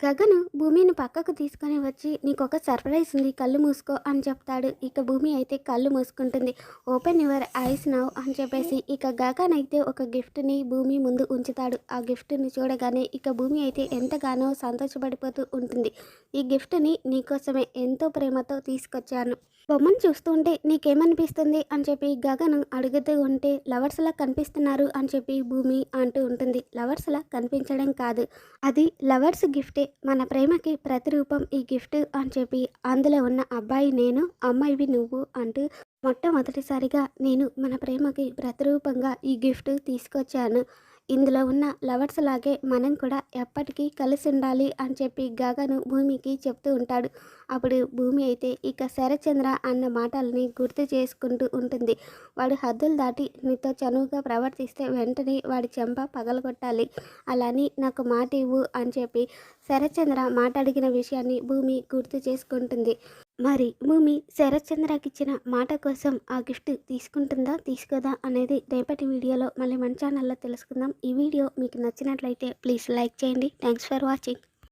గగను భూమిని పక్కకు తీసుకొని వచ్చి నీకు ఒక సర్ప్రైజ్ ఉంది కళ్ళు మూసుకో అని చెప్తాడు. ఇక భూమి అయితే కళ్ళు మూసుకుంటుంది. ఓపెన్ యువర్ ఐస్ నవ్ అని చెప్పేసి ఇక గగన్ అయితే ఒక గిఫ్ట్ని భూమి ముందు ఉంచుతాడు. ఆ గిఫ్ట్ని చూడగానే ఇక భూమి అయితే ఎంతగానో సంతోషపడిపోతూ ఉంటుంది. ఈ గిఫ్ట్ని నీకోసమే ఎంతో ప్రేమతో తీసుకొచ్చాను. బొమ్మను చూస్తుంటే నీకేమనిపిస్తుంది? అని చెప్పి గగను అడుగుతూ ఉంటే లవర్స్లా కనిపిస్తున్నారు అని చెప్పి భూమి అంటూ ఉంటుంది. లవర్స్లా కనిపించడం కాదు. అది లవర్స్ గిఫ్టే మన ప్రేమకి ప్రతిరూపం ఈ గిఫ్ట్ అని చెప్పి అందులో ఉన్న అబ్బాయి నేను అమ్మాయివి నువ్వు అంటూ మొట్టమొదటిసారిగా నేను మన ప్రేమకి ప్రతిరూపంగా ఈ గిఫ్ట్ తీసుకొచ్చాను. ఇందులో ఉన్న లవర్స్ లాగే మనం కూడా ఎప్పటికీ కలిసి ఉండాలి అని చెప్పి గగను భూమికి చెప్తూ ఉంటాడు. అప్పుడు భూమి అయితే ఇక శరచంద్ర అన్న మాటల్ని గుర్తు చేసుకుంటూ ఉంటుంది. వాడు హద్దులు దాటి నీతో చనువుగా ప్రవర్తిస్తే వెంటనే వాడి చెంప పగలగొట్టాలి. అలాని నాకు మాట ఇవ్వు అని చెప్పి శరచంద్ర మాట్లాడిన విషయాన్ని భూమి గుర్తు చేసుకుంటుంది. మరి భూమి శరత్చంద్రకి ఇచ్చిన మాట కోసం ఆ గిఫ్ట్ తీసుకుంటుందా తీసుకోదా అనేది రేపటి వీడియోలో మళ్ళీ మన ఛానల్లో తెలుసుకుందాం. ఈ వీడియో మీకు నచ్చినట్లయితే ప్లీజ్ లైక్ చేయండి. Thanks for watching.